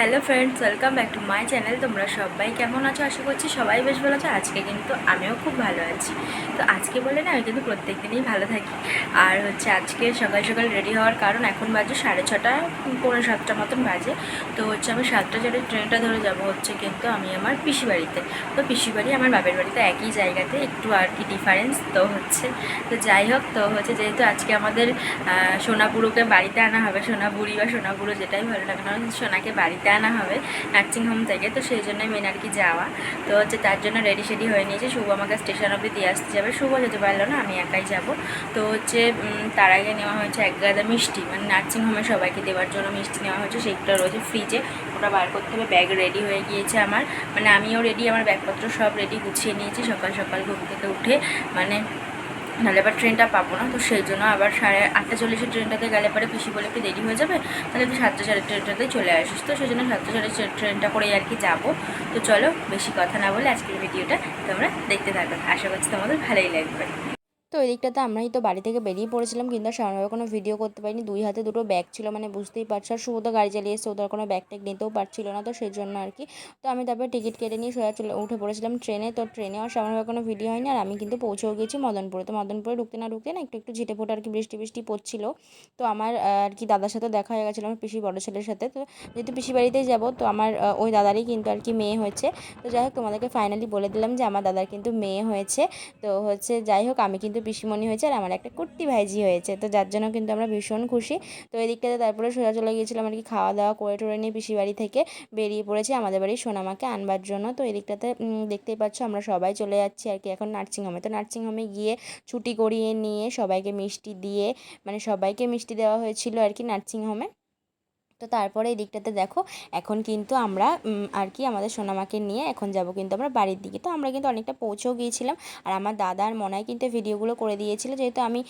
Hello friends, welcome back to my channel. তোমরা সবাই কেমন আছো? আশা করছি সবাই বেশ ভালো আছো। আজকে কিন্তু আমিও খুব ভালো আছি। তো আজকে বলে না, আমি কিন্তু প্রত্যেক দিনই ভালো থাকি। আর হচ্ছে আজকে সকাল সকাল রেডি হওয়ার কারণ এখন বাজে সাড়ে ছটা, পৌনে সাতটা মতন বাজে। তো হচ্ছে আমি সাতটা চারে ট্রেনটা ধরে যাব হচ্ছে কিন্তু আমি আমার পিসি বাড়িতে। তো পিসি বাড়ি আমার বাপের বাড়িতে একই জায়গাতে, একটু আর কি ডিফারেন্স তো হচ্ছে। তো যাই হোক, তো হচ্ছে যেহেতু আজকে আমাদের সোনাপুরোকে বাড়িতে আনা হবে সোনাপুরি বা সোনাপুরো যেটাই ভালো লাগে সোনাকে বাড়িতে আনা হবে নার্সিং হোম থেকে, তো সেই জন্যই মেন আর কি যাওয়া। তো হচ্ছে তার জন্য রেডি সেডি হয়ে নিয়েছে। শুভ আমাকে স্টেশন অবধি দিয়ে আসতে যাবে। শুভ যেতে পারল না, আমি একাই যাব। তো হচ্ছে তার আগে নেওয়া হয়েছে এক গাদা মিষ্টি। মানে নার্সিং হোমে সবাইকে দেওয়ার জন্য মিষ্টি নেওয়া হয়েছে। সেইটা রয়েছে ফ্রিজে ওটা বার করতে হবে। ব্যাগ রেডি হয়ে গিয়েছে আমার। মানে আমিও রেডি আমার ব্যাগপত্র সব রেডি গুছিয়ে নিয়েছি। সকাল সকাল ঘুম থেকে উঠে মানে নাহলে আবার ট্রেনটা পাবো না। তো সেই জন্য আবার সাড়ে আটটা চল্লিশের ট্রেনটাতে গেলে পরে পিসি বলে একটু দেরি হয়ে যাবে? তাহলে তুই সাতটা সাড়ে ট্রেনটাতেই চলে আসিস। তো সেই জন্য সাতটা সাড়ে ট্রেনটা করেই আর কি যাব। তো চলো, বেশি কথা না বলে আজকের ভিডিওটা তোমরা দেখতে থাকো। আশা করছি তোমাদের ভালোই লাগবে। তো ওই দিকটাতে আমরাই তো বাড়ি থেকে বেরিয়ে পড়েছিলাম, কিন্তু সেরকমভাবে কোনো ভিডিও করতে পারিনি। দুই হাতে দুটো ব্যাগ ছিল মানে বুঝতেই পারছ। আর শুভ তো গাড়ি চালিয়ে এসছে, ওদের কোনো ব্যাগ ট্যাগ নিতেও পারছিল না, তো সেই জন্য আর কি। তো আমি তারপরে টিকিট কেটে নিয়ে সোজা চলে, উঠে পড়েছিলাম ট্রেনে তো ট্রেনে আর সেরকমভাবে কোনো ভিডিও হয়নি, আর আমি কিন্তু পৌঁছেও গেছি মদনপুরে। তো মদনপুরে ঢুকতে না ঢুকতে না একটু একটু ঝিটে ফোটা আর কি বৃষ্টি বৃষ্টি পড়ছিল। তো আমার আর কি দাদার সাথে দেখা হয়ে গেছিল, আমার পিসি বড় ছেলের সাথে। তো যেহেতু পিসি বাড়িতেই যাব, তো আমার ওই দাদারই কিন্তু আর কি মেয়ে হয়েছে। তো যাই হোক, তোমাদেরকে ফাইনালি বলে দিলাম যে আমার দাদার কিন্তু মেয়ে হয়েছে। তো হচ্ছে যাই হোক, আমি কিন্তু পিসিমণি হয়েছে আর আমার একটা কুর্তি ভাইজি হয়েছে। তো যার জন্য কিন্তু আমরা ভীষণ খুশি। তো এই দিকটাতে তারপরে সোজা চলে গিয়েছিলাম আর কি খাওয়া দাওয়া করে টোরে নিয়ে পিসি বাড়ি থেকে বেরিয়ে পড়েছি। আমাদের বাড়ির সোনামাকে আনবার জন্য। তো এই দিকটাতে দেখতেই পাচ্ছ আমরা সবাই চলে যাচ্ছি আর কি এখন নার্সিংহোমে। তো নার্সিংহোমে গিয়ে ছুটি করিয়ে নিয়ে সবাইকে মিষ্টি দিয়ে মানে সবাইকে মিষ্টি দেওয়া হয়েছিল আর কি নার্সিংহোমে। তো তারপরে এই দিকটাতে দেখো, এখন কিন্তু আমরা আর কি আমাদের সোনামাকে নিয়ে এখন যাব কিন্তু আমরা বাড়ির দিকে। তো আমরা কিন্তু অনেকটা পৌঁছেও গিয়েছিলাম আর আমার দাদা আর মনাই কিন্তু ভিডিওগুলো করে দিয়েছিল। যেহেতু আমি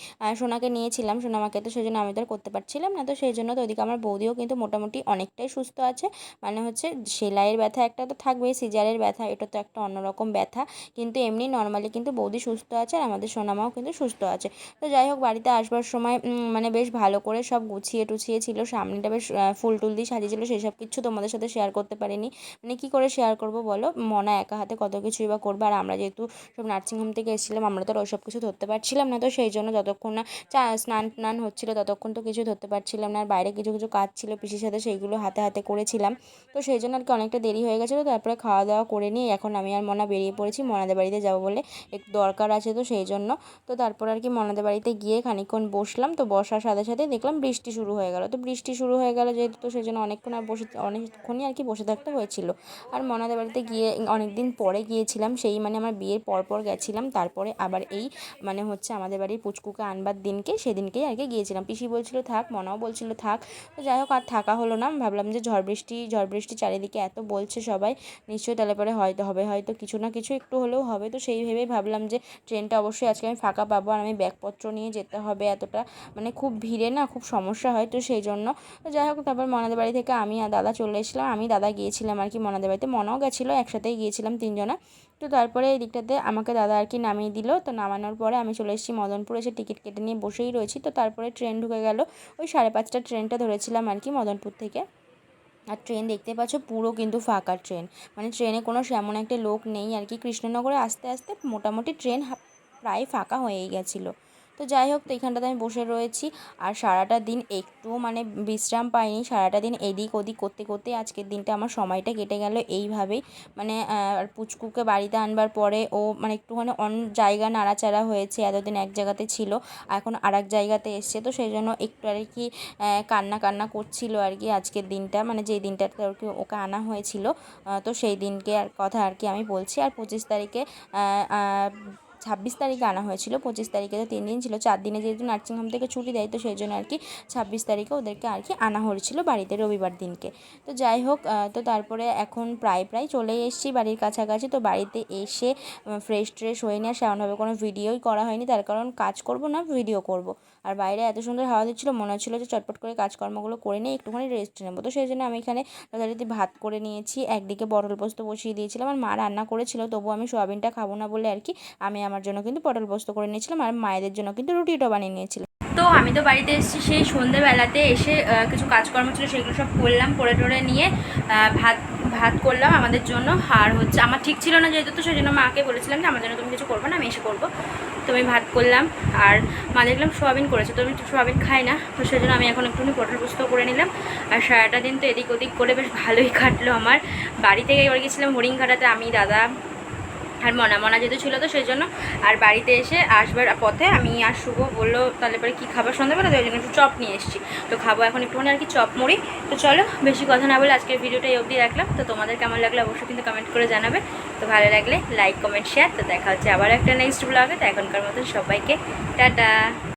সোনাকে নিয়েছিলাম, সোনামাকে তো সেই জন্য আমি তো আর করতে পারছিলাম না। তো সেই জন্য তো ওদিকে আমার বৌদিও কিন্তু মোটামুটি অনেকটাই সুস্থ আছে। মানে হচ্ছে সেলাইয়ের ব্যথা একটা তো থাকবেই সিজারের ব্যথা, এটা তো একটা অন্যরকম ব্যথা। কিন্তু এমনি নর্মালি কিন্তু বৌদি সুস্থ আছে আর আমাদের সোনামাও কিন্তু সুস্থ আছে। তো যাই হোক, বাড়িতে আসবার সময় মানে বেশ ভালো করে সব গুছিয়ে টুছিয়ে ছিল। সামনেটা বেশ ফুল টুল দিয়ে সাজিয়েছিল, সেসব কিছু তোমাদের সাথে শেয়ার করতে পারিনি। মানে কি করে শেয়ার করব বলো? মনা একা হাতে কত কিছুই বা করবে, আর আমরা যেহেতু সব নার্সিংহোম থেকে এসেছিলাম, আমরা তো আর ওইসব কিছু ধরতে পারছিলাম না, তো সেই জন্য যতক্ষণ না চা, স্নান টান হচ্ছিল, ততক্ষণ তো কিছু ধরতে পারছিলাম না, আর বাইরে কিছু কিছু কাজ ছিল, পিসির সাথে সেইগুলো হাতে হাতে করেছিলাম। তো সেই জন্য আর কি অনেকটা দেরি হয়ে গেছিল, তারপরে খাওয়া দাওয়া করে নিয়ে এখন আমি আর মনা বেরিয়ে পড়েছি, মনাদের বাড়িতে যাব বলে একটু দরকার আছে তো সেই জন্য। তো তারপর আর কি মনাদের বাড়িতে গিয়ে খানিকক্ষণ বসলাম, তো বসার সাথে সাথে দেখলাম বৃষ্টি শুরু হয়ে গেল। তো বৃষ্টি শুরু হয়ে গেল যেহেতু তো সেই জন্য অনেকক্ষণ আর বসে অনেকক্ষণই আর কি বসে থাকতে হয়েছিল। আর মনাদের বাড়িতে গিয়ে অনেক দিন পরে গিয়েছিলাম, সেই মানে আমার বিয়ের পর পর গেছিলাম, তারপরে আবার এই মানে হচ্ছে আমাদের বাড়ির পুচকুকে আনবার দিনকে, সেদিনকেই আর কি গিয়েছিলাম। পিসি বলছিল, থাক, মনাও বলছিল, থাক। তো যাই হোক, আর থাকা হলো না। ভাবলাম যে ঝড় বৃষ্টি ঝড় বৃষ্টি চারিদিকে এত বলছে সবাই, নিশ্চয়ই তাহলে পরে হয়তো হবে। হয়তো কিছু না কিছু একটু হলেও হবে। তো সেই ভেবেই ভাবলাম যে ট্রেনটা অবশ্যই আজকে আমি ফাঁকা পাবো আর আমি ব্যাগপত্র নিয়ে যেতে হবে এতটা। মানে খুব ভিড়ে না, খুব সমস্যা হয় তো সেই জন্য। তো যাই হোক, তারপর মনাদের বাড়ি থেকে আমি আর দাদা চলে এসেছিলাম। আমি দাদা গিয়েছিলাম আর কি মনাদের বাড়িতে। মনাও গেছিল, একসাথেই গিয়েছিলাম তিনজনা। তো তারপরে এই দিকটাতে আমাকে দাদা আর কি নামিয়ে দিল। তো নামানোর পরে আমি চলে এসেছি মদনপুর। এসে টিকিট কেটে নিয়ে বসেই রয়েছি। তো তারপরে ট্রেন ঢুকে গেল। ওই সাড়ে পাঁচটা ট্রেনটা ধরেছিলাম আর কি মদনপুর থেকে। আর ট্রেন দেখতে পাচ্ছ, পুরো কিন্তু ফাঁকা ট্রেন। মানে ট্রেনে কোনো সেমন একটা লোক নেই আর কি। কৃষ্ণনগরে আস্তে আস্তে মোটামুটি ট্রেন প্রায় ফাঁকা হয়েই গেছিল। তো যাই হোক, তো এখানটাতে আমি বসে রয়েছি। আর সারাটা দিন একটু মানে বিশ্রাম পাইনি। সারাটা দিন এদিক ওদিক করতে করতে আজকের দিনটা আমার সময়টা কেটে গেল এইভাবেই। মানে আর পুচকুকে বাড়িতে আনবার পরে ও মানে একটুখানি অন্য জায়গা নাড়াচাড়া হয়েছে, এতদিন এক জায়গাতে ছিল। এখন আর এক জায়গাতে এসছে, তো সেই জন্য একটু আর কি কান্না কান্না করছিল আর কি আজকের দিনটা। মানে যেই দিনটাতে আর কি ওকে আনা হয়েছিল তো সেই দিনকে আর কথা আর কি আমি বলছি। আর পঁচিশ তারিখে ছাব্বিশ তারিখে আনা হয়েছিল, পঁচিশ তারিখে তো তিন দিন ছিল, চার দিনে যেহেতু নার্সিংহোম থেকে ছুটি দেয়, তো সেই জন্য আর কি ছাব্বিশ তারিখে ওদেরকে আর কি আনা হয়েছিল বাড়িতে রবিবার দিনকে। তো যাই হোক তো তারপরে এখন প্রায় প্রায় চলে এসেছি বাড়ির কাছাকাছি, তো বাড়িতে এসে ফ্রেশ ট্রেশ হয়ে নিয়ে সেমনভাবে কোনো ভিডিওই করা হয়নি, তার কারণ কাজ করব না, ভিডিও করব। আর বাইরে এত সুন্দর হাওয়া দিচ্ছিল, মনে হচ্ছিল যে চটপট করে কাজকর্মগুলো করে নিয়ে একটুখানি রেস্ট নেব। তো সেই জন্য আমি এখানে যথারীতি ভাত করে নিয়েছি, একদিকে পটল পোস্ত বসিয়ে দিয়েছিলাম আর মা রান্না করেছিল তবু আমি সোয়াবিনটা খাব না বলে আর কি আমি আমার জন্য কিন্তু পটল পোস্ত করে নিয়েছিলাম আর মায়েদের জন্য কিন্তু রুটিটা বানিয়ে নিয়েছিলাম। তো আমি তো বাড়িতে এসেছি সেই সন্ধেবেলাতে এসে কিছু কাজকর্ম ছিল সেগুলো সব করলাম, করে টোরে নিয়ে ভাত ভাত করলাম আমাদের জন্য। আর হচ্ছে, আমার ঠিক ছিল না যেহেতু, তো সেই জন্য মাকে বলেছিলাম যে আমার জন্য তুমি কিছু করব না, আমি এসে করব। তো আমি ভাত করলাম আর মা দেখলাম সোয়াবিন করেছে, তো আমি সোয়াবিন খাই না, তো সেই জন্য আমি এখন একটুখানি পটল পোস্ত করে নিলাম। আর সারাটা দিন তো এদিক ওদিক করে বেশ ভালোই কাটলো আমার। বাড়ি থেকে এবার গেছিলাম হরিণঘাটাতে, আমি, দাদা আর মনা মনা যেহেতু ছিল তো সেই জন্য। আর বাড়িতে এসে আসবার পথে আমি আর শুভ বলল, তাহলে পরে কী খাবার সন্ধ্যাবেলা তো ওই জন্য একটু চপ নিয়ে এসেছি। তো খাব এখন একটুখানি আর কি চপ মরি তো চলো, বেশি কথা না বলে আজকের ভিডিওটা এই অবধি রাখলাম। তো তোমাদের কেমন লাগল অবশ্যই কিন্তু কমেন্ট করে জানাবে। তো ভালো লাগলে লাইক কমেন্ট শেয়ার তো দেখা হচ্ছে আবার একটা নেক্সট ব্লগে তো এখনকার মতন সবাইকে, টাটা!